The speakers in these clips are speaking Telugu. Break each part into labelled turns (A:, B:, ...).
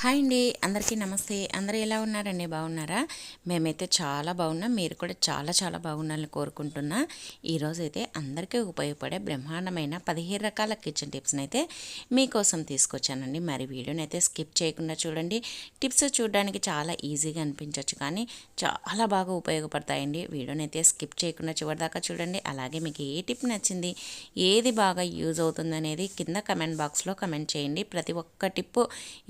A: హాయ్ అండి. అందరికీ నమస్తే. అందరూ ఎలా ఉన్నారండి? బాగున్నారా? మేమైతే చాలా బాగున్నాం. మీరు కూడా చాలా చాలా బాగున్నారని కోరుకుంటున్నా. ఈరోజు అయితే అందరికీ ఉపయోగపడే బ్రహ్మాండమైన పదిహేను రకాల కిచెన్ టిప్స్ని అయితే మీకోసం తీసుకొచ్చానండి. మరి వీడియోని అయితే స్కిప్ చేయకుండా చూడండి. టిప్స్ చూడడానికి చాలా ఈజీగా అనిపించవచ్చు కానీ చాలా బాగా ఉపయోగపడతాయండి. వీడియోని అయితే స్కిప్ చేయకుండా చివరిదాకా చూడండి. అలాగే మీకు ఏ టిప్ నచ్చింది ఏది బాగా యూజ్ అవుతుంది అనేది కింద కమెంట్ బాక్స్లో కమెంట్ చేయండి. ప్రతి ఒక్క టిప్పు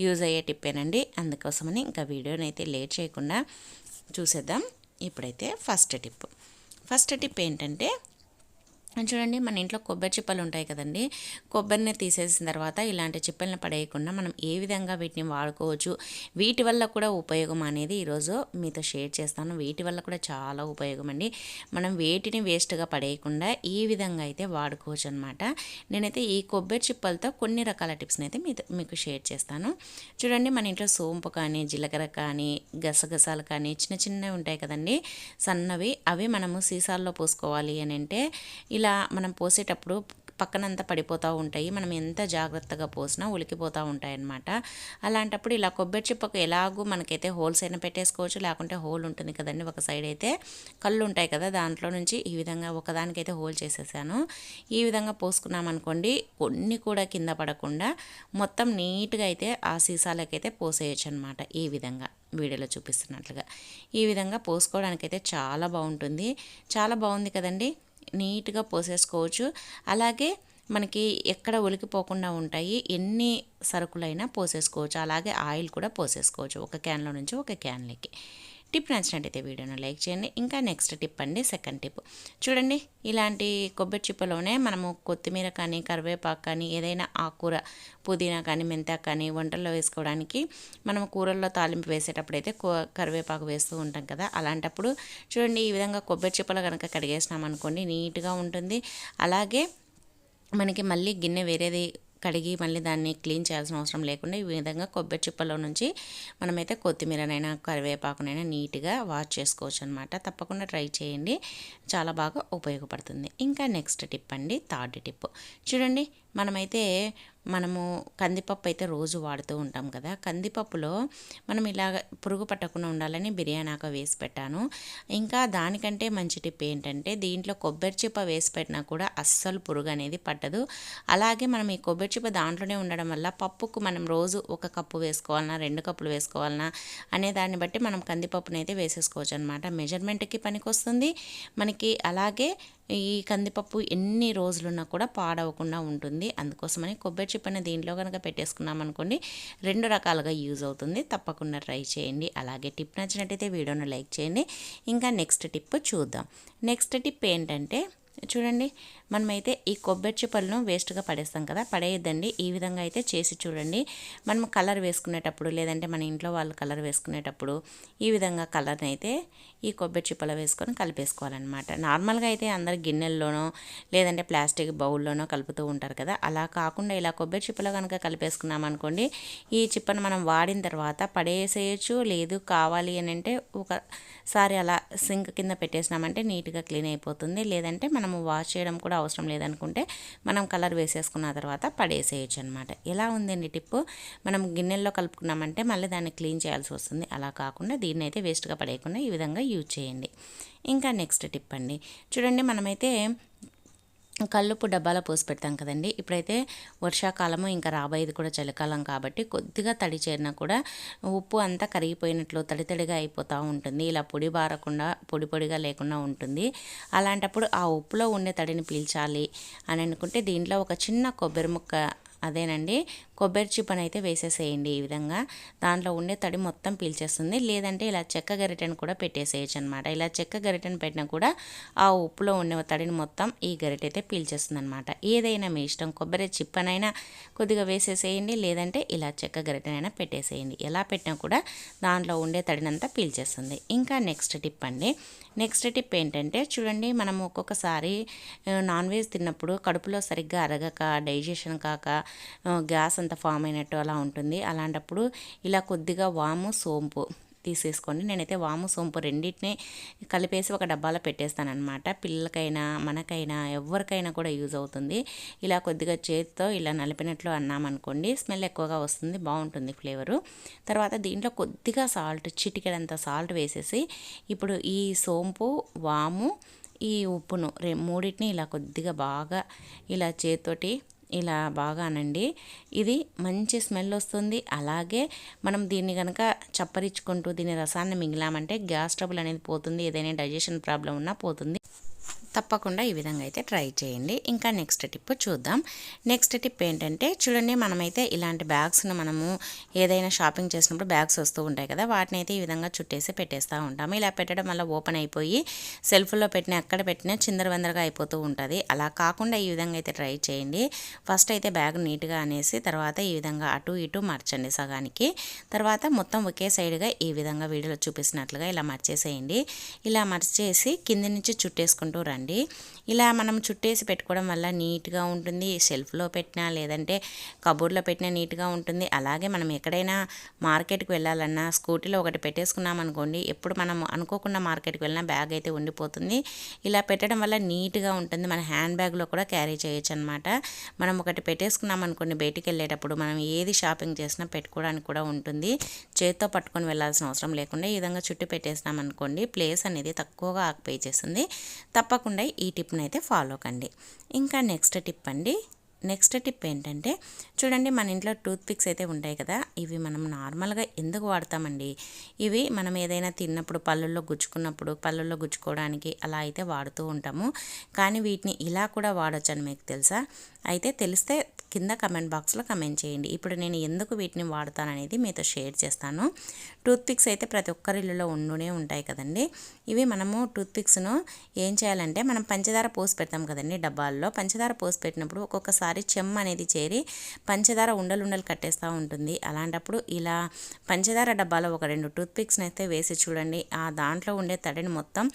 A: యూజ్ అయ్యే టిప్ చెప్పానండి అందుకోసమని ఇంకా వీడియోని అయితే లేట్ చేయకుండా చూసేద్దాం. ఇప్పుడైతే ఫస్ట్ టిప్. ఫస్ట్ టిప్ ఏంటంటే చూడండి మన ఇంట్లో కొబ్బరి చిప్పలు ఉంటాయి కదండి. కొబ్బరిని తీసేసిన తర్వాత ఇలాంటి చిప్పల్ని పడేయకుండా మనం ఏ విధంగా వీటిని వాడుకోవచ్చు వీటి వల్ల కూడా ఉపయోగం అనేది ఈరోజు మీతో షేర్ చేస్తాను. వీటి వల్ల కూడా చాలా ఉపయోగం అండి. మనం వేటిని వేస్ట్గా పడేయకుండా ఈ విధంగా అయితే వాడుకోవచ్చు అనమాట నేనైతే ఈ కొబ్బరి చిప్పలతో కొన్ని రకాల టిప్స్ని అయితే మీతో మీకు షేర్ చేస్తాను. చూడండి మన ఇంట్లో సోంపు కానీ జీలకర్ర కానీ గసగసాలు కానీ చిన్న చిన్నవి ఉంటాయి కదండి. సన్నవి అవి మనము సీసాల్లో పోసుకోవాలి అని అంటే ఇలా మనం పోసేటప్పుడు పక్కనంతా పడిపోతూ ఉంటాయి. మనం ఎంత జాగ్రత్తగా పోసినా ఉలికిపోతూ ఉంటాయన్నమాట. అలాంటప్పుడు ఇలా కొబ్బరి చిప్పకు ఎలాగూ మనకైతే హోల్స్ అయినా పెట్టేసుకోవచ్చు. లేకుంటే హోల్ ఉంటుంది కదండి ఒక సైడ్ అయితే. కళ్ళు ఉంటాయి కదా దాంట్లో నుంచి ఈ విధంగా ఒకదానికైతే హోల్ చేసేసాను. ఈ విధంగా పోసుకున్నామనుకోండి కొన్ని కూడా కింద పడకుండా మొత్తం నీట్గా అయితే ఆ సీసాలకైతే పోసేయచ్చు అనమాట ఈ విధంగా వీడియోలో చూపిస్తున్నట్లుగా. ఈ విధంగా పోసుకోవడానికైతే చాలా బాగుంటుంది. చాలా బాగుంది కదండి. నీట్గా పోసేసుకోవచ్చు. అలాగే మనకి ఎక్కడ ఒలికిపోకుండా ఉంటాయి ఎన్ని సరుకులైనా పోసేసుకోవచ్చు. అలాగే ఆయిల్ కూడా పోసేసుకోవచ్చు ఒక క్యాన్లో నుంచి ఒక క్యాన్లోకి. టిప్ నచ్చినట్టయితే వీడియోను లైక్ చేయండి. ఇంకా నెక్స్ట్ టిప్ అండి సెకండ్ టిప్. చూడండి ఇలాంటి కొబ్బరి చిప్పలోనే మనము కొత్తిమీర కానీ కరివేపాకు కానీ ఏదైనా ఆకుకూర పుదీనా కానీ మెంతాకు కానీ వంటల్లో వేసుకోవడానికి మనం కూరల్లో తాలింపు వేసేటప్పుడు అయితే కరివేపాకు వేస్తూ ఉంటాం కదా. అలాంటప్పుడు చూడండి ఈ విధంగా కొబ్బరి చిప్పలు కనుక కడిగేసినాం అనుకోండి నీట్గా ఉంటుంది. అలాగే మనకి మళ్ళీ గిన్నె వేరేది కడిగి మళ్ళీ దాన్ని క్లీన్ చేయాల్సిన అవసరం లేకుండా ఈ విధంగా కొబ్బరి చిప్పలో నుంచి మనమైతే కొత్తిమీరనైనా కరివేపాకునైనా నీట్గా వాష్ చేసుకోవచ్చు అనమాట తప్పకుండా ట్రై చేయండి. చాలా బాగా ఉపయోగపడుతుంది. ఇంకా నెక్స్ట్ టిప్ అండి థర్డ్ టిప్. చూడండి మనమైతే మనము కందిపప్పు అయితే రోజు వాడుతూ ఉంటాం కదా. కందిపప్పులో మనం ఇలాగ పురుగు పట్టకుండా ఉండాలని బిర్యానాక వేసి పెట్టాను. ఇంకా దానికంటే మంచి టిప్ ఏంటంటే దీంట్లో కొబ్బరి చిప్ప వేసి పెట్టినా కూడా అస్సలు పురుగు అనేది పట్టదు. అలాగే మనం ఈ కొబ్బరి చిప్ప దాంట్లోనే ఉండడం వల్ల పప్పుకు మనం రోజు ఒక కప్పు వేసుకోవాలన్నా రెండు కప్పులు వేసుకోవాలన్నా అనే దాన్ని బట్టి మనం కందిపప్పునైతే వేసేసుకోవచ్చు అనమాట మెజర్మెంట్కి పనికొస్తుంది. మనకి అలాగే ఈ కందిపప్పు ఎన్ని రోజులున్నా కూడా పాడవకుండా ఉంటుంది. అందుకోసమని కొబ్బరి చిప్పని దీంట్లో కనుక పెట్టేసుకున్నాం అనుకోండి రెండు రకాలుగా యూజ్ అవుతుంది. తప్పకుండా ట్రై చేయండి. అలాగే టిప్ నచ్చినట్టయితే వీడియోను లైక్ చేయండి. ఇంకా నెక్స్ట్ టిప్ చూద్దాం. నెక్స్ట్ టిప్ ఏంటంటే చూడండి మనమైతే ఈ కొబ్బరి చిప్పలను వేస్ట్గా పడేస్తాం కదా పడేయద్దండి. ఈ విధంగా అయితే చేసి చూడండి. మనం కలర్ వేసుకునేటప్పుడు లేదంటే మన ఇంట్లో వాళ్ళు కలర్ వేసుకునేటప్పుడు ఈ విధంగా కలర్ని అయితే ఈ కొబ్బరి చిప్పలు వేసుకొని కలిపేసుకోవాలన్నమాట. నార్మల్గా అయితే అందరు గిన్నెల్లోనో లేదంటే ప్లాస్టిక్ బౌల్లోనో కలుపుతూ ఉంటారు కదా అలా కాకుండా ఇలా కొబ్బరి చిప్పలో కనుక కలిపేసుకున్నాం అనుకోండి ఈ చిప్పను మనం వాడిన తర్వాత పడేసేయచ్చు లేదు కావాలి అని అంటే ఒకసారి అలా సింక్ కింద పెట్టేసినామంటే నీట్గా క్లీన్ అయిపోతుంది. లేదంటే మనం మనము వాష్ చేయడం కూడా అవసరం లేదనుకుంటే మనం కలర్ వేసేసుకున్న తర్వాత పడేసేయచ్చు అనమాట ఎలా ఉందండి టిప్పు? మనం గిన్నెల్లో కలుపుకున్నామంటే మళ్ళీ దాన్ని క్లీన్ చేయాల్సి వస్తుంది. అలా కాకుండా దీన్ని అయితే వేస్ట్గా పడేయకుండా ఈ విధంగా యూజ్ చేయండి. ఇంకా నెక్స్ట్ టిప్ అండి చూడండి మనమైతే కల్లుపు డబ్బాలో పోసి పెడతాం కదండి. ఇప్పుడైతే వర్షాకాలము ఇంకా రాబోయేది కూడా చలికాలం కాబట్టి కొద్దిగా తడి చేరినా కూడా ఉప్పు అంతా కరిగిపోయినట్లు తడి తడిగా అయిపోతూ ఉంటుంది. ఇలా పొడి బారకుండా పొడి పొడిగా లేకుండా ఉంటుంది. అలాంటప్పుడు ఆ ఉప్పులో ఉండే తడిని పీల్చాలి అని అనుకుంటే దీంట్లో ఒక చిన్న కొబ్బరి ముక్క అదేనండి కొబ్బరి చిప్పని అయితే వేసేసేయండి ఈ విధంగా. దాంట్లో ఉండే తడి మొత్తం పీల్చేస్తుంది. లేదంటే ఇలా చెక్క గరిటెను కూడా పెట్టేసేయచ్చు అనమాట ఇలా చెక్క గరిటెను పెట్టినా కూడా ఆ ఉప్పులో ఉండే తడిని మొత్తం ఈ గరిటె అయితే పీల్చేస్తుంది అనమాట ఏదైనా మీ ఇష్టం. కొబ్బరి చిప్పనైనా కొద్దిగా వేసేసేయండి. లేదంటే ఇలా చెక్క గరిటెనైనా పెట్టేసేయండి. ఎలా పెట్టినా కూడా దాంట్లో ఉండే తడినంతా పీల్చేస్తుంది. ఇంకా నెక్స్ట్ టిప్ అండి. నెక్స్ట్ టిప్ ఏంటంటే చూడండి మనం ఒక్కొక్కసారి నాన్ వెజ్ తిన్నప్పుడు కడుపులో సరిగ్గా అరగక డైజెషన్ కాక గ్యాస్ అంత ఫామ్ అయినట్టు అలా ఉంటుంది. అలాంటప్పుడు ఇలా కొద్దిగా వాము సోంపు తీసేసుకోండి నేనైతే వాము సోంపు రెండింటిని కలిపేసి ఒక డబ్బాలో పెట్టేస్తాను అనమాట పిల్లలకైనా మనకైనా ఎవరికైనా కూడా యూజ్ అవుతుంది. ఇలా కొద్దిగా చేతితో ఇలా నలిపినట్లు అన్నామనుకోండి స్మెల్ ఎక్కువగా వస్తుంది బాగుంటుంది ఫ్లేవరు. తర్వాత దీంట్లో కొద్దిగా సాల్ట్ చిటికెడంత సాల్ట్ వేసేసి ఇప్పుడు ఈ సోంపు వాము ఈ ఉప్పును రే మూడింటిని ఇలా కొద్దిగా బాగా ఇలా చేతితోటి ఇలా బాగా అనండి ఇది మంచి స్మెల్ వస్తుంది. అలాగే మనం దీన్ని కనుక చప్పరించుకుంటూ దీని రసాన్ని మింగిలామంటే గ్యాస్ ట్రబుల్ అనేది పోతుంది. ఏదైనా డైజెషన్ ప్రాబ్లం ఉన్నా పోతుంది. తప్పకుండా ఈ విధంగా అయితే ట్రై చేయండి. ఇంకా నెక్స్ట్ టిప్ చూద్దాం. నెక్స్ట్ టిప్ ఏంటంటే చూడండి మనమైతే ఇలాంటి బ్యాగ్స్ను మనము ఏదైనా షాపింగ్ చేసినప్పుడు బ్యాగ్స్ వస్తూ ఉంటాయి కదా వాటిని అయితే ఈ విధంగా చుట్టేసి పెట్టేస్తూ ఉంటాము. ఇలా పెట్టడం వల్ల ఓపెన్ అయిపోయి సెల్ఫ్లో పెట్టిన ఎక్కడ పెట్టినా చిందరవందరగా అయిపోతూ ఉంటుంది. అలా కాకుండా ఈ విధంగా అయితే ట్రై చేయండి. ఫస్ట్ అయితే బ్యాగ్ నీట్గా అనేసి తర్వాత ఈ విధంగా అటు ఇటు మార్చండి సగానికి. తర్వాత మొత్తం ఒకే సైడ్గా ఈ విధంగా వీడియోలో చూపిస్తున్నట్లుగా ఇలా మర్చేసేయండి. ఇలా మర్చేసి కింది నుంచి చుట్టేసుకుంటూ రండి. అండి. ఇలా మనం చుట్టేసి పెట్టుకోవడం వల్ల నీట్గా ఉంటుంది. షెల్ఫ్లో పెట్టినా లేదంటే కబోర్డ్లో పెట్టినా నీట్గా ఉంటుంది. అలాగే మనం ఎక్కడైనా మార్కెట్కి వెళ్ళాలన్నా స్కూటీలో ఒకటి పెట్టేసుకున్నాం అనుకోండి ఎప్పుడు మనం అనుకోకుండా మార్కెట్కి వెళ్ళినా బ్యాగ్ అయితే ఉండిపోతుంది. ఇలా పెట్టడం వల్ల నీట్గా ఉంటుంది. మన హ్యాండ్ బ్యాగ్లో కూడా క్యారీ చేయొచ్చు అనమాట మనం ఒకటి పెట్టేసుకున్నాం అనుకోండి బయటికి వెళ్ళేటప్పుడు మనం ఏది షాపింగ్ చేసినా పెట్టుకోవడానికి కూడా ఉంటుంది. చేత్తో పట్టుకొని వెళ్ళాల్సిన అవసరం లేకుండా ఈ విధంగా చుట్టూ పెట్టేసినాం అనుకోండి ప్లేస్ అనేది తక్కువగా ఆక్యుపై చేస్తుంది. తప్పకుండా తప్పకుండా ఈ టిప్ని అయితే ఫాలో కండి. ఇంకా నెక్స్ట్ టిప్ అండి. నెక్స్ట్ టిప్ ఏంటంటే చూడండి మన ఇంట్లో టూత్ పిక్స్ అయితే ఉంటాయి కదా ఇవి మనం నార్మల్గా ఎందుకు వాడతామండి? ఇవి మనం ఏదైనా తిన్నప్పుడు పళ్ళల్లో గుచ్చుకున్నప్పుడు పళ్ళల్లో గుచ్చుకోవడానికి అలా అయితే వాడుతూ ఉంటాము. కానీ వీటిని ఇలా కూడా వాడచ్చు అని మీకు తెలుసా? అయితే తెలిస్తే కింద కమెంట్ బాక్స్లో కమెంట్ చేయండి. ఇప్పుడు నేను ఎందుకు వీటిని వాడతాననేది మీతో షేర్ చేస్తాను. టూత్పిక్స్ అయితే ప్రతి ఒక్కరి ఉండునే ఉంటాయి కదండి. ఇవి మనము టూత్పిక్స్ను ఏం చేయాలంటే మనం పంచదార పోసి పెడతాం కదండి డబ్బాల్లో. పంచదార పోసి పెట్టినప్పుడు ఒక్కొక్కసారి చెమ్మ అనేది చేరి పంచదార ఉండలు ఉండలు కట్టేస్తూ ఉంటుంది. అలాంటప్పుడు ఇలా పంచదార డబ్బాలో ఒక రెండు టూత్పిక్స్ని అయితే వేసి చూడండి. ఆ దాంట్లో ఉండే తడిని మొత్తం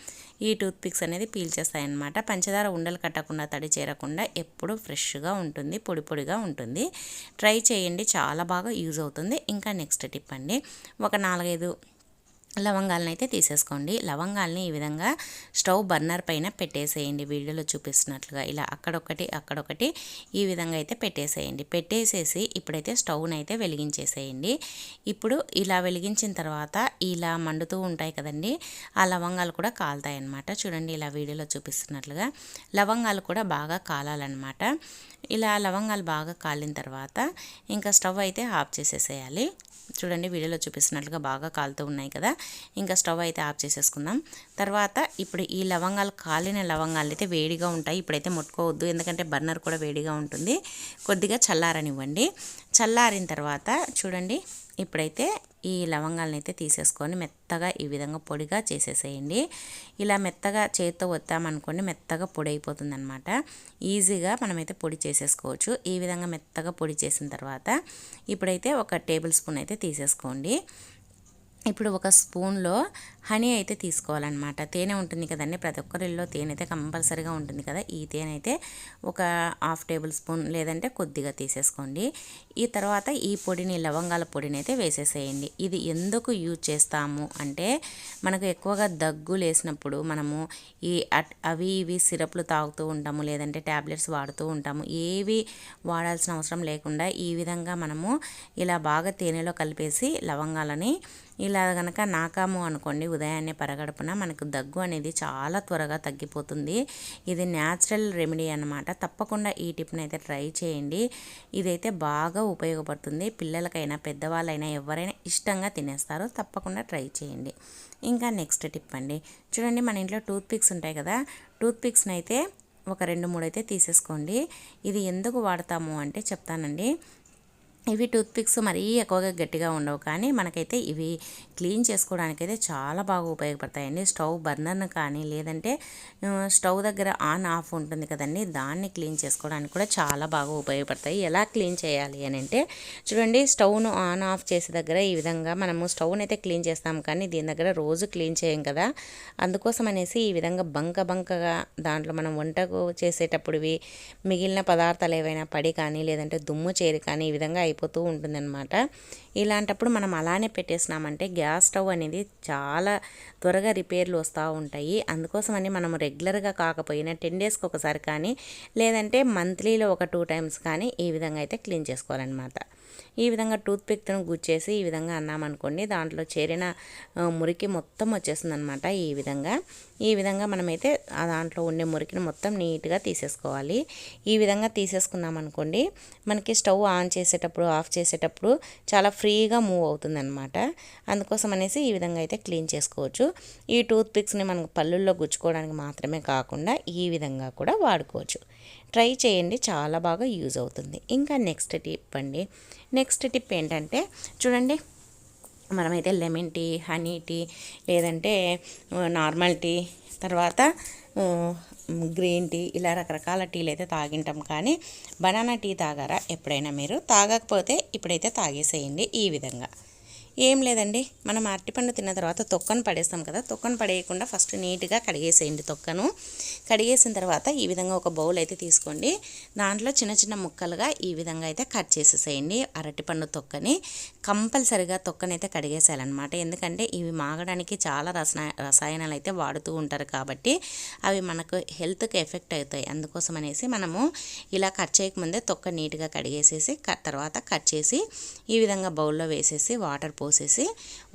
A: ఈ టూత్పిక్స్ అనేది పీల్చేస్తాయి అన్నమాట పంచదార ఉండలు కట్టకుండా తడి చేరకుండా ఎప్పుడు ఫ్రెష్గా ఉంటుంది పొడి పొడిగా ఉంటుంది. ట్రై చేయండి చాలా బాగా యూజ్ అవుతుంది. ఇంకా నెక్స్ట్ టిప్ అండి. ఒక నాలుగైదు లవంగాలను అయితే తీసేసుకోండి. లవంగాల్ని ఈ విధంగా స్టవ్ బర్నర్ పైన పెట్టేసేయండి. వీడియోలో చూపిస్తున్నట్లుగా ఇలా అక్కడొక్కటి అక్కడొకటి ఈ విధంగా అయితే పెట్టేసేయండి. పెట్టేసేసి ఇప్పుడైతే స్టవ్ని అయితే వెలిగించేసేయండి. ఇప్పుడు ఇలా వెలిగించిన తర్వాత ఇలా మండుతూ ఉంటాయి కదండి ఆ లవంగాలు కూడా కాలుతాయి అన్నమాట చూడండి ఇలా వీడియోలో చూపిస్తున్నట్లుగా లవంగాలు కూడా బాగా కాలాలన్నమాట. ఇలా లవంగాలు బాగా కాలిన తర్వాత ఇంకా స్టవ్ అయితే ఆఫ్ చేసేసేయాలి. చూడండి వీడియోలో చూపిస్తున్నట్లుగా బాగా కాలుతూ ఉన్నాయి కదా. ఇంకా స్టవ్ అయితే ఆఫ్ చేసేసుకుందాం. తర్వాత ఇప్పుడు ఈ లవంగాలు కాలిన లవంగాలు అయితే వేడిగా ఉంటాయి. ఇప్పుడైతే ముట్టుకోవద్దు ఎందుకంటే బర్నర్ కూడా వేడిగా ఉంటుంది. కొద్దిగా చల్లారనివ్వండి. చల్లారిన తర్వాత చూడండి ఇప్పుడైతే ఈ లవంగాలను అయితే తీసేసుకొని మెత్తగా ఈ విధంగా పొడిగా చేసేసేయండి. ఇలా మెత్తగా చేతితో వత్తామనుకోండి మెత్తగా పొడి అయిపోతుంది అనమాట ఈజీగా మనమైతే పొడి చేసేసుకోవచ్చు. ఈ విధంగా మెత్తగా పొడి చేసిన తర్వాత ఇప్పుడైతే ఒక టేబుల్ స్పూన్ అయితే తీసేసుకోండి. ఇప్పుడు ఒక స్పూన్లో హనీ అయితే తీసుకోవాలన్నమాట. తేనె ఉంటుంది కదండి ప్రతి ఒక్కరిలో తేనె అయితే కంపల్సరీగా ఉంటుంది కదా. ఈ తేనె అయితే ఒక హాఫ్ టేబుల్ స్పూన్ లేదంటే కొద్దిగా తీసేసుకోండి. ఈ తర్వాత ఈ పొడిని లవంగాల పొడిని అయితే వేసేసేయండి. ఇది ఎందుకు యూజ్ చేస్తాము అంటే మనకు ఎక్కువగా దగ్గు లేసినప్పుడు మనము ఈ అవి ఇవి సిరప్లు తాగుతూ ఉంటాము లేదంటే ట్యాబ్లెట్స్ వాడుతూ ఉంటాము ఏవి వాడాల్సిన అవసరం లేకుండా ఈ విధంగా మనము ఇలా బాగా తేనెలో కలిపేసి లవంగాలని ఇలా కనుక నాకాము అనుకోండి ఉదయాన్నే పరగడుపున మనకు దగ్గు అనేది చాలా త్వరగా తగ్గిపోతుంది. ఇది న్యాచురల్ రెమెడీ అనమాట తప్పకుండా ఈ టిప్ని అయితే ట్రై చేయండి. ఇదైతే బాగా ఉపయోగపడుతుంది. పిల్లలకైనా పెద్దవాళ్ళైనా ఎవరైనా ఇష్టంగా తినేస్తారు. తప్పకుండా ట్రై చేయండి. ఇంకా నెక్స్ట్ టిప్ అండి. చూడండి మన ఇంట్లో టూత్ పిక్స్ ఉంటాయి కదా టూత్ పిక్స్ని అయితే ఒక రెండు మూడు అయితే తీసేసుకోండి. ఇది ఎందుకు వాడతాము అంటే చెప్తానండి. ఇవి టూత్పిక్స్ మరీ ఎక్కువగా గట్టిగా ఉండవు కానీ మనకైతే ఇవి క్లీన్ చేసుకోవడానికైతే చాలా బాగా ఉపయోగపడతాయండి. స్టవ్ బర్నర్ను కానీ లేదంటే స్టవ్ దగ్గర ఆన్ ఆఫ్ ఉంటుంది కదండి దాన్ని క్లీన్ చేసుకోవడానికి కూడా చాలా బాగా ఉపయోగపడతాయి. ఎలా క్లీన్ చేయాలి అని అంటే చూడండి స్టవ్ను ఆన్ ఆఫ్ చేసే దగ్గర ఈ విధంగా మనము స్టవ్ని అయితే క్లీన్ చేస్తాం కానీ దీని దగ్గర రోజు క్లీన్ చేయం కదా. అందుకోసం అనేసి ఈ విధంగా బంక బంకగా దాంట్లో మనం వంటకు చేసేటప్పుడు మిగిలిన పదార్థాలు ఏవైనా పడి కానీ లేదంటే దుమ్ము చేరి కానీ ఈ విధంగా అయిపోతూ ఉంటుందన్నమాట. ఇలాంటప్పుడు మనం అలానే పెట్టేసినామంటే గ్యాస్ స్టవ్ అనేది చాలా త్వరగా రిపేర్లు వస్తూ ఉంటాయి. అందుకోసమని మనం రెగ్యులర్గా కాకపోయినా టెన్ డేస్కి ఒకసారి కానీ లేదంటే మంత్లీలో ఒక టూ టైమ్స్ కానీ ఈ విధంగా అయితే క్లీన్ చేసుకోవాలన్నమాట. ఈ విధంగా టూత్పిక్తో గుచ్చేసి ఈ విధంగా అన్నామనుకోండి దాంట్లో చేరిన మురికి మొత్తం వచ్చేస్తుంది అనమాట ఈ విధంగా. ఈ విధంగా మనమైతే ఆ దాంట్లో ఉండే మురికిని మొత్తం నీట్గా తీసేసుకోవాలి. ఈ విధంగా తీసేసుకున్నాం అనుకోండి మనకి స్టవ్ ఆన్ చేసేటప్పుడు ఆఫ్ చేసేటప్పుడు చాలా ఫ్రీగా మూవ్ అవుతుంది అనమాట అందుకోసం అనేసి ఈ విధంగా అయితే క్లీన్ చేసుకోవచ్చు. ఈ టూత్ పిక్స్ని మనం పళ్ళుల్లో గుచ్చుకోవడానికి మాత్రమే కాకుండా ఈ విధంగా కూడా వాడుకోవచ్చు. ట్రై చేయండి చాలా బాగా యూజ్ అవుతుంది. ఇంకా నెక్స్ట్ టిప్ అండి. నెక్స్ట్ టిప్ ఏంటంటే చూడండి మనమైతే లెమన్ టీ హనీ టీ లేదంటే నార్మల్ టీ తర్వాత గ్రీన్ టీ ఇలా రకరకాల టీలు అయితే తాగింటాం. కానీ బనానా టీ తాగారా ఎప్పుడైనా మీరు? తాగకపోతే ఇప్పుడైతే తాగేసేయండి ఈ విధంగా. ఏం లేదండి. మనం అరటిపండు తిన్న తర్వాత తొక్కను పడేస్తాం కదా. తొక్కను పడేయకుండా ఫస్ట్ నీట్గా కడిగేసేయండి తొక్కను. కడిగేసిన తర్వాత ఈ విధంగా ఒక బౌల్ అయితే తీసుకోండి. దాంట్లో చిన్న చిన్న ముక్కలుగా ఈ విధంగా అయితే కట్ చేసేసేయండి అరటిపండు తొక్కని. కంపల్సరిగా తొక్కనైతే కడిగేసేయాలన్నమాట. ఎందుకంటే ఇవి మాగడానికి చాలా రసాయ రసాయనాలు అయితే వాడుతూ ఉంటారు కాబట్టి అవి మనకు హెల్త్కి ఎఫెక్ట్ అవుతాయి. అందుకోసం అనేసి మనము ఇలా కట్ చేయకముందే తొక్క నీట్గా కడిగేసేసి తర్వాత కట్ చేసి ఈ విధంగా బౌల్లో వేసేసి వాటర్ పోసేసి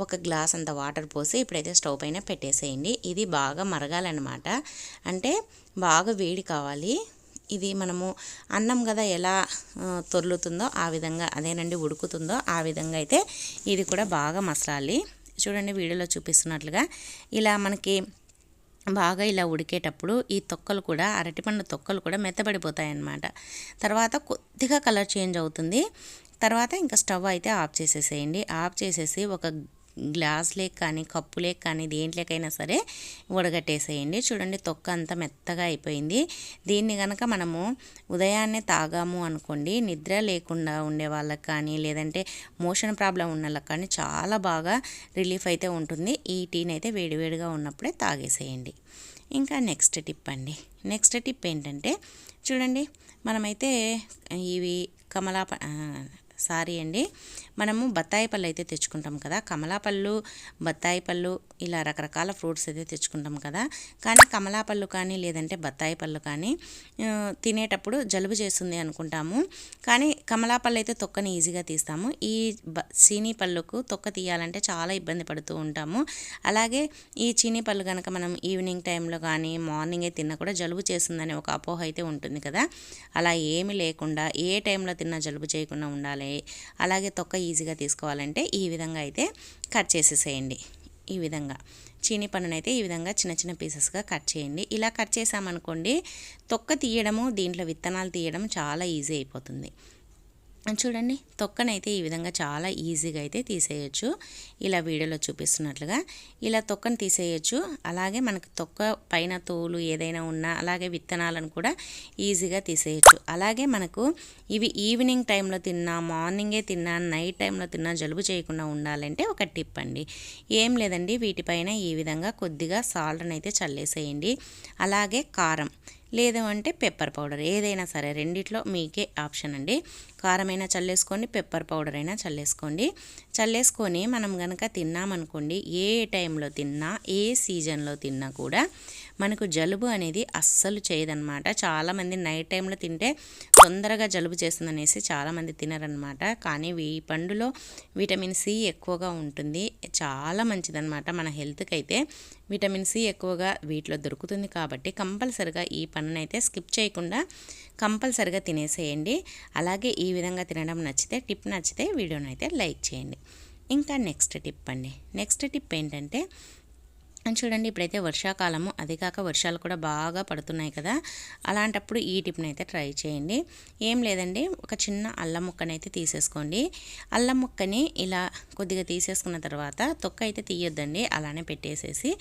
A: ఒక గ్లాస్ అంత వాటర్ పోసి ఇప్పుడైతే స్టవ్ పైన పెట్టేసేయండి. ఇది బాగా మరగాలన్నమాట. అంటే బాగా వేడి కావాలి. ఇది మనము అన్నం కదా ఎలా తొర్లుతుందో ఆ విధంగా అదేనండి ఉడుకుతుందో ఆ విధంగా అయితే ఇది కూడా బాగా మసలాలి. చూడండి వీడియోలో చూపిస్తున్నట్లుగా ఇలా మనకి బాగా ఇలా ఉడికేటప్పుడు ఈ తొక్కలు కూడా అరటిపండు తొక్కలు కూడా మెత్తబడిపోతాయి అన్నమాట తర్వాత కొద్దిగా కలర్ చేంజ్ అవుతుంది. తర్వాత ఇంకా స్టవ్ అయితే ఆఫ్ చేసేసేయండి. ఆఫ్ చేసేసి ఒక గ్లాస్ లేక్ కానీ కప్పు లేక్ కానీ దేంట్లోకైనా సరే ఉడగట్టేసేయండి. చూడండి తొక్క అంతా మెత్తగా అయిపోయింది. దీన్ని కనుక మనము ఉదయాన్నే తాగాము అనుకోండి నిద్ర లేకుండా ఉండే వాళ్ళకి కానీ లేదంటే మోషన్ ప్రాబ్లం ఉన్న వాళ్ళకి కానీ చాలా బాగా రిలీఫ్ అయితే ఉంటుంది. ఈ టీని అయితే వేడివేడిగా ఉన్నప్పుడే తాగేసేయండి. ఇంకా నెక్స్ట్ టిప్ అండి. నెక్స్ట్ టిప్ ఏంటంటే చూడండి మనమైతే ఇవి కమలాప సారీ అండి. మనము బత్తాయి పళ్ళు అయితే తెచ్చుకుంటాం కదా. కమలాపళ్ళు బత్తాయి పళ్ళు ఇలా రకరకాల ఫ్రూట్స్ అయితే తెచ్చుకుంటాం కదా. కానీ కమలాపళ్ళు కానీ లేదంటే బత్తాయి పళ్ళు కానీ తినేటప్పుడు జలుబు చేస్తుంది అనుకుంటాము. కానీ కమలాపళ్ళు అయితే తొక్కని ఈజీగా తీస్తాము. ఈ బ చీనీ పళ్ళుకు తొక్క తీయాలంటే చాలా ఇబ్బంది పడుతూ ఉంటాము. అలాగే ఈ చీనీ పళ్ళు కనుక మనం ఈవినింగ్ టైంలో కానీ మార్నింగే తిన్నా కూడా జలుబు చేస్తుందని ఒక అపోహ అయితే ఉంటుంది కదా. అలా ఏమి లేకుండా ఏ టైంలో తిన్నా జలుబు చేయకుండా ఉండాలి అలాగే తొక్క ఈజీగా తీసుకోవాలంటే ఈ విధంగా అయితే కట్ చేసేసేయండి. ఈ విధంగా. చీనీ పన్నునైతే ఈ విధంగా చిన్న చిన్న పీసెస్గా కట్ చేయండి. ఇలా కట్ చేసామనుకోండి తొక్క తీయడము దీంట్లో విత్తనాలు తీయడం చాలా ఈజీ అయిపోతుంది. చూడండి తొక్కనైతే ఈ విధంగా చాలా ఈజీగా అయితే తీసేయచ్చు. ఇలా వీడియోలో చూపిస్తున్నట్లుగా ఇలా తొక్కను తీసేయచ్చు. అలాగే మనకు తొక్క పైన తోలు ఏదైనా ఉన్నా అలాగే విత్తనాలను కూడా ఈజీగా తీసేయచ్చు. అలాగే మనకు ఇవి ఈవినింగ్ టైంలో తిన్నా మార్నింగే తిన్నా నైట్ టైంలో తిన్నా జలుబు చేయకుండా ఉండాలంటే ఒక టిప్ అండి. ఏం లేదండి వీటిపైన ఈ విధంగా కొద్దిగా సాల్ట్ని అయితే చల్లేసేయండి. అలాగే కారం. లేదు అంటే పెప్పర్ పౌడర్ ఏదైనా సరే రెండిట్లో మీకే ఆప్షన్ అండి. కారమైనా చల్లేసుకోండి పెప్పర్ పౌడర్ అయినా చల్లేసుకోండి. చల్లేసుకొని మనం కనుక తిన్నామనుకోండి ఏ టైంలో తిన్నా ఏ సీజన్లో తిన్నా కూడా మనకు జలుబు అనేది అస్సలు చేయదన్నమాట. చాలామంది నైట్ టైంలో తింటే తొందరగా జలుబు చేస్తుంది అనేసి చాలామంది తినరనమాట కానీ ఈ పండులో విటమిన్ సి ఎక్కువగా ఉంటుంది. చాలా మంచిదన్నమాట. మన హెల్త్కి అయితే విటమిన్ సి ఎక్కువగా వీటిలో దొరుకుతుంది కాబట్టి కంపల్సరిగా ఈ పనునైతే స్కిప్ చేయకుండా కంపల్సరిగా తినేసేయండి. అలాగే ఈ విధంగా తినడం నచ్చితే టిప్ నచ్చితే వీడియోని అయితే లైక్ చేయండి. ఇంకా నెక్స్ట్ టిప్ అండి. నెక్స్ట్ టిప్ ఏంటంటే చూడండి ఇప్పుడైతే వర్షాకాలము అది కాక వర్షాలు కూడా బాగా పడుతున్నాయి కదా. అలాంటప్పుడు ఈ టిప్ని అయితే ట్రై చేయండి. ఏం లేదండి ఒక చిన్న అల్లం ముక్కనైతే తీసేసుకోండి. అల్లం ముక్కని ఇలా కొద్దిగా తీసేసుకున్న తర్వాత తొక్క అయితే తీయొద్దండి అలానే పెట్టేసేసి.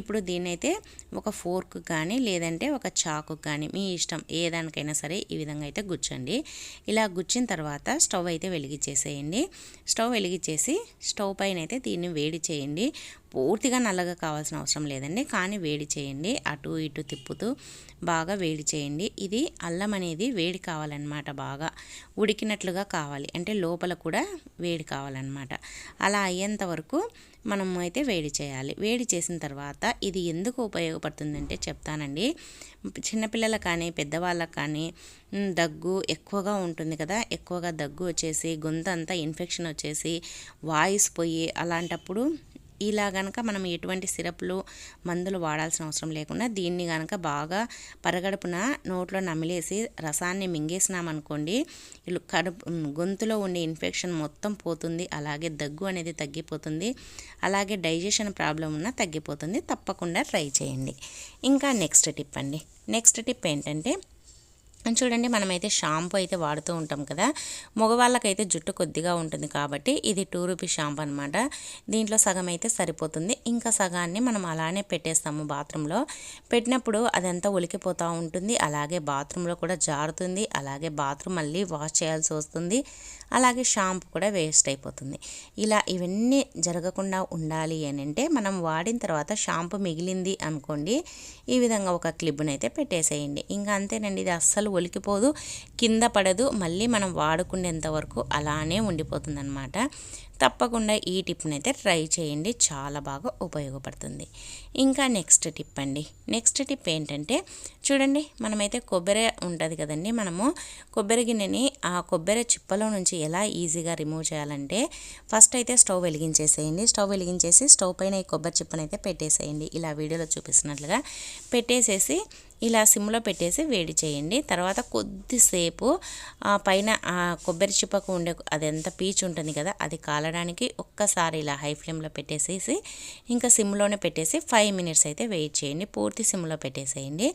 A: ఇప్పుడు దీన్నైతే ఒక ఫోర్క్ కానీ లేదంటే ఒక చాకు కానీ మీ ఇష్టం ఏ దానికైనా సరే ఈ విధంగా అయితే గుచ్చండి. ఇలా గుచ్చిన తర్వాత స్టవ్ అయితే వెలిగించేసేయండి స్టవ్ వెలిగించేసి స్టవ్ పైన అయితే దీన్ని వేడి చేయండి. పూర్తిగా నల్లగా కావాల్సిన అవసరం లేదండి. కానీ వేడి చేయండి. అటు ఇటు తిప్పుతూ బాగా వేడి చేయండి. ఇది అల్లం అనేది వేడి కావాలన్నమాట బాగా. ఉడికినట్లుగా కావాలి. అంటే లోపల కూడా వేడి కావాలన్నమాట. అలా అయ్యేంత వరకు మనం అయితే వేడి చేయాలి. వేడి చేసిన తర్వాత ఇది ఎందుకు ఉపయోగపడుతుందంటే చెప్తానండి. చిన్నపిల్లలకు కానీ పెద్దవాళ్ళకి కానీ దగ్గు ఎక్కువగా ఉంటుంది కదా. ఎక్కువగా దగ్గు వచ్చేసి గొంతు అంతా ఇన్ఫెక్షన్ వచ్చేసి వాయిస్ పోయి అలాంటప్పుడు ఇలా గనక మనం ఎటువంటి సిరప్లు మందులు వాడాల్సిన అవసరం లేకుండా దీన్ని కనుక బాగా పరగడుపున నోట్లో నమిలేసి రసాన్ని మింగేసినామనుకోండి కడుపు గొంతులో ఉండే ఇన్ఫెక్షన్ మొత్తం పోతుంది అలాగే దగ్గు అనేది తగ్గిపోతుంది అలాగే డైజెషన్ ప్రాబ్లం ఉన్నా తగ్గిపోతుంది. తప్పకుండా ట్రై చేయండి. ఇంకా నెక్స్ట్ టిప్ అండి. నెక్స్ట్ టిప్ ఏంటంటే చూడండి మనమైతే షాంపూ అయితే వాడుతూ ఉంటాం కదా. మగవాళ్ళకైతే జుట్టు కొద్దిగా ఉంటుంది కాబట్టి ఇది టూ రూపీ షాంపూ అనమాట దీంట్లో సగం అయితే సరిపోతుంది. ఇంకా సగాన్ని మనం అలానే పెట్టేస్తాము బాత్రూంలో. పెట్టినప్పుడు అదంతా ఉలికిపోతూ ఉంటుంది. అలాగే బాత్రూంలో కూడా జారుతుంది. అలాగే బాత్రూమ్ మళ్ళీ వాష్ చేయాల్సి వస్తుంది. అలాగే షాంపూ కూడా వేస్ట్ అయిపోతుంది. ఇలా ఇవన్నీ జరగకుండా ఉండాలి అని అంటే మనం వాడిన తర్వాత షాంపూ మిగిలింది అనుకోండి ఈ విధంగా ఒక క్లిప్ని అయితే పెట్టేసేయండి. ఇంకా అంతేనండి ఇది అస్సలు ఒలికిపోదు కింద పడదు. మళ్ళీ మనం వాడుకునేంత వరకు అలానే ఉండిపోతుంది అనమాట తప్పకుండా ఈ టిప్ని అయితే ట్రై చేయండి. చాలా బాగా ఉపయోగపడుతుంది. ఇంకా నెక్స్ట్ టిప్ అండి. నెక్స్ట్ టిప్ ఏంటంటే చూడండి మనమైతే కొబ్బరి ఉంటుంది కదండి. మనము కొబ్బరి గిన్నెని ఆ కొబ్బరి చిప్పలో నుంచి ఎలా ఈజీగా రిమూవ్ చేయాలంటే ఫస్ట్ అయితే స్టవ్ వెలిగించేసేయండి. స్టవ్ వెలిగించేసి స్టవ్ పైన ఈ కొబ్బరి చిప్పని అయితే పెట్టేసేయండి. ఇలా వీడియోలో చూపిస్తున్నట్లుగా పెట్టేసేసి ఇలా సిమ్లో పెట్టేసి వేడి చేయండి. తర్వాత కొద్దిసేపు పైన కొబ్బరి చిప్పకు ఉండే అదంతా పీచు ఉంటుంది కదా అది కాలడానికి ఒక్కసారి ఇలా హై ఫ్లేమ్లో పెట్టేసేసి ఇంకా సిమ్లోనే పెట్టేసి ఫైవ్ మినిట్స్ అయితే వెయిట్ చేయండి. పూర్తి సిమ్లో పెట్టేసేయండి.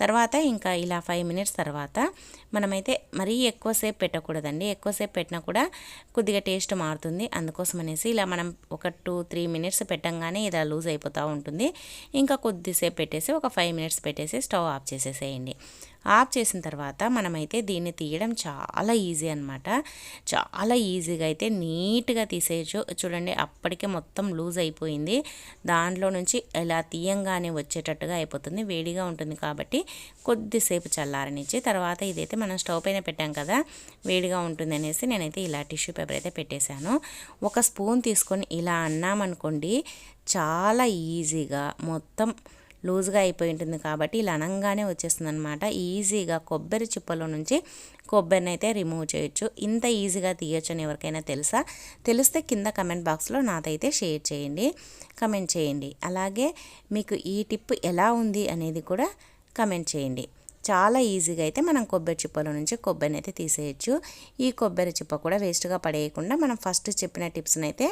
A: తర్వాత ఇంకా ఇలా ఫైవ్ మినిట్స్ తర్వాత మనమైతే మరీ ఎక్కువసేపు పెట్టకూడదండి. ఎక్కువసేపు పెట్టినా కూడా కొద్దిగా టేస్ట్ మారుతుంది. అందుకోసం అనేసి ఇలా మనం ఒక టూ త్రీ మినిట్స్ పెట్టంగానే ఇలా లూజ్ అయిపోతూ ఉంటుంది. ఇంకా కొద్దిసేపు పెట్టేసి ఒక ఫైవ్ మినిట్స్ పెట్టేసి స్టవ్ ఆఫ్ చేసేసేయండి. ఆఫ్ చేసిన తర్వాత మనమైతే దీన్ని తీయడం చాలా ఈజీ అనమాట చాలా ఈజీగా అయితే నీట్గా తీసేయచ్చు. చూడండి అప్పటికే మొత్తం లూజ్ అయిపోయింది. దాంట్లో నుంచి ఇలా తీయంగానే వచ్చేటట్టుగా అయిపోతుంది. వేడిగా ఉంటుంది కాబట్టి కొద్దిసేపు చల్లారనిచ్చి తర్వాత ఇదైతే మనం స్టవ్ పైన పెట్టాం కదా వేడిగా ఉంటుంది అనేసి నేనైతే ఇలా టిష్యూ పేపర్ అయితే పెట్టేశాను. ఒక స్పూన్ తీసుకొని ఇలా అన్నామనుకోండి చాలా ఈజీగా మొత్తం లూజ్గా అయిపోయి ఉంటుంది కాబట్టి ఇలా అనంగానే వచ్చేస్తుంది అనమాట ఈజీగా కొబ్బరి చిప్పలో నుంచి కొబ్బరిని అయితే రిమూవ్ చేయొచ్చు. ఇంత ఈజీగా తీయొచ్చు అని ఎవరికైనా తెలుసా? తెలిస్తే కింద కమెంట్ బాక్స్లో నాతైతే షేర్ చేయండి. కమెంట్ చేయండి. అలాగే మీకు ఈ టిప్ ఎలా ఉంది అనేది కూడా కమెంట్ చేయండి. చాలా ఈజీగా అయితే మనం కొబ్బరి చిప్పల నుంచి కొబ్బరిని అయితే తీసేయచ్చు. ఈ కొబ్బరి చిప్ప కూడా వేస్ట్గా పడేయకుండా మనం ఫస్ట్ చెప్పిన టిప్స్ని అయితే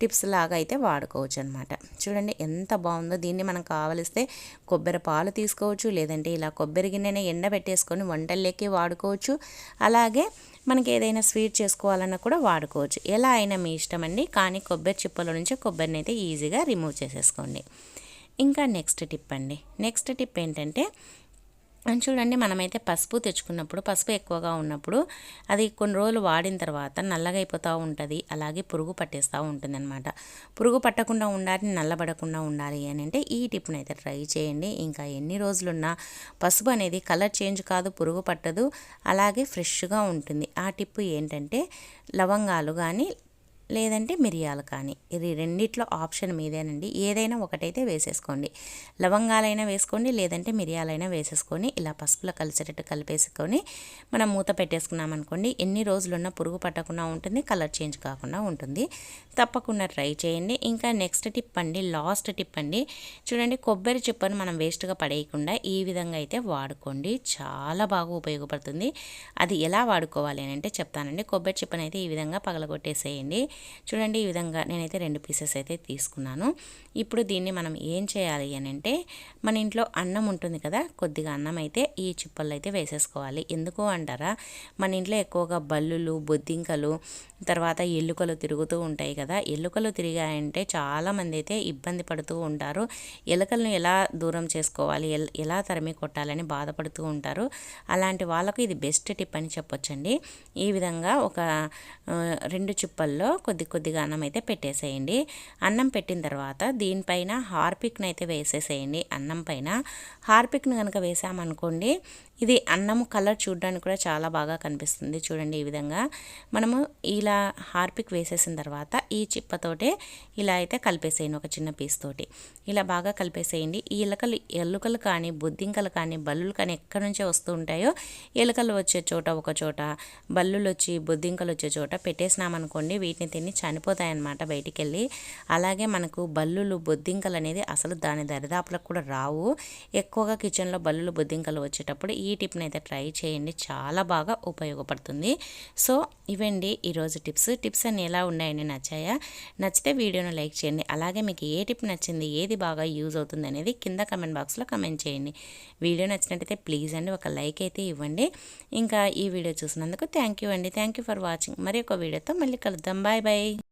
A: టిప్స్ లాగా అయితే వాడుకోవచ్చు అనమాట చూడండి ఎంత బాగుందో. దీన్ని మనం కావలిస్తే కొబ్బరి పాలు తీసుకోవచ్చు లేదంటే ఇలా కొబ్బరి గిన్నెనే ఎండబెట్టేసుకొని వంటల్లోకి వాడుకోవచ్చు. అలాగే మనకి ఏదైనా స్వీట్ చేసుకోవాలన్నా కూడా వాడుకోవచ్చు. ఎలా అయినా మీ ఇష్టం అండి కానీ కొబ్బరి చిప్పల నుంచి కొబ్బరిని అయితే ఈజీగా రిమూవ్ చేసేసుకోండి. ఇంకా నెక్స్ట్ టిప్ అండి. నెక్స్ట్ టిప్ ఏంటంటే చూడండి మనమైతే పసుపు తెచ్చుకున్నప్పుడు పసుపు ఎక్కువగా ఉన్నప్పుడు అది కొన్ని రోజులు వాడిన తర్వాత నల్లగా అయిపోతూ ఉంటుంది. అలాగే పురుగు పట్టేస్తూ ఉంటుంది అనమాట పురుగు పట్టకుండా ఉండాలి నల్లబడకుండా ఉండాలి అని అంటే ఈ టిప్ని అయితే ట్రై చేయండి. ఇంకా ఎన్ని రోజులున్నా పసుపు అనేది కలర్ చేంజ్ కాదు పురుగు పట్టదు అలాగే ఫ్రెష్గా ఉంటుంది. ఆ టిప్ ఏంటంటే లవంగాలు కానీ లేదంటే మిరియాలు కానీ. ఇది రెండిట్లో ఆప్షన్ మీదేనండి. ఏదైనా ఒకటైతే వేసేసుకోండి. లవంగాలైనా వేసుకోండి లేదంటే మిరియాలైనా వేసేసుకొని ఇలా పసుపులో కలిసేటట్టు కలిపేసుకొని మనం మూత పెట్టేసుకున్నాం అనుకోండి ఎన్ని రోజులున్నా పురుగు పట్టకుండా ఉంటుంది కలర్ చేంజ్ కాకుండా ఉంటుంది. తప్పకుండా ట్రై చేయండి. ఇంకా నెక్స్ట్ టిప్ అండి లాస్ట్ టిప్ అండి. చూడండి కొబ్బరి చిప్పను మనం వేస్ట్గా పడేయకుండా ఈ విధంగా అయితే వాడుకోండి. చాలా బాగా ఉపయోగపడుతుంది. అది ఎలా వాడుకోవాలి అని అంటే చెప్తానండి. కొబ్బరి చిప్పను అయితే ఈ విధంగా పగలగొట్టేసేయండి. చూడండి ఈ విధంగా నేనైతే రెండు పీసెస్ అయితే తీసుకున్నాను. ఇప్పుడు దీన్ని మనం ఏం చేయాలి అని అంటే మన ఇంట్లో అన్నం ఉంటుంది కదా కొద్దిగా అన్నం అయితే ఈ చిప్పల్లో అయితే వేసేసుకోవాలి. ఎందుకు అంటారా? మన ఇంట్లో ఎక్కువగా బల్లులు బొద్దింకలు తర్వాత ఎలుకలు తిరుగుతూ ఉంటాయి కదా. ఎలుకలు తిరిగాయంటే చాలామంది అయితే ఇబ్బంది పడుతూ ఉంటారు. ఎలుకలను ఎలా దూరం చేసుకోవాలి? ఎలా తరిమి కొట్టాలని బాధపడుతూ ఉంటారు. అలాంటి వాళ్ళకు ఇది బెస్ట్ టిప్ అని చెప్పొచ్చండి. ఈ విధంగా ఒక రెండు చిప్పల్లో కొద్ది కొద్దిగా అన్నం అయితే పెట్టేసేయండి. అన్నం పెట్టిన తర్వాత దీనిపైన హార్పిక్ని అయితే వేసేసేయండి. అన్నం పైన హార్పిక్ని కనుక వేసామనుకోండి ఇది అన్నము కలర్ చూడడానికి కూడా చాలా బాగా కనిపిస్తుంది. చూడండి ఈ విధంగా. మనము ఇలా హార్పిక్ వేసేసిన తర్వాత ఈ చిప్పతోటే ఇలా అయితే కలిపేసేయండి ఒక చిన్న పీస్ తోటి. ఇలా బాగా కలిపేసేయండి. ఈ ఎలుకలు ఎలుకలు కానీ బుద్ధింకలు కానీ బల్లులు కానీ ఎక్కడి నుంచే వస్తూ ఉంటాయో ఎలుకలు వచ్చే చోట ఒక చోట బల్లులు వచ్చి బుద్ధింకలు వచ్చే చోట పెట్టేసినామనుకోండి వీటిని తిని చనిపోతాయన్నమాట బయటికి వెళ్ళి అలాగే మనకు బల్లులు బొద్దింకలు అనేది అసలు దాని దరిదాపులకు కూడా రావు. ఎక్కువగా కిచెన్లో బల్లులు బొద్దింకలు వచ్చేటప్పుడు ఈ టిప్ని అయితే ట్రై చేయండి. చాలా బాగా ఉపయోగపడుతుంది. సో ఇవండి ఈరోజు టిప్స్. టిప్స్ అన్ని ఎలా ఉన్నాయండి? నచ్చాయా? నచ్చితే వీడియోను లైక్ చేయండి. అలాగే మీకు ఏ టిప్ నచ్చింది? ఏది బాగా యూజ్ అవుతుంది అనేది కింద కమెంట్ బాక్స్లో కమెంట్ చేయండి. వీడియో నచ్చినట్టయితే ప్లీజ్ అండి ఒక లైక్ అయితే ఇవ్వండి. ఇంకా ఈ వీడియో చూసినందుకు థ్యాంక్ యూ అండి. Thank you for watching. మరి ఒక వీడియోతో మళ్ళీ కలుద్దాం. Bye bye.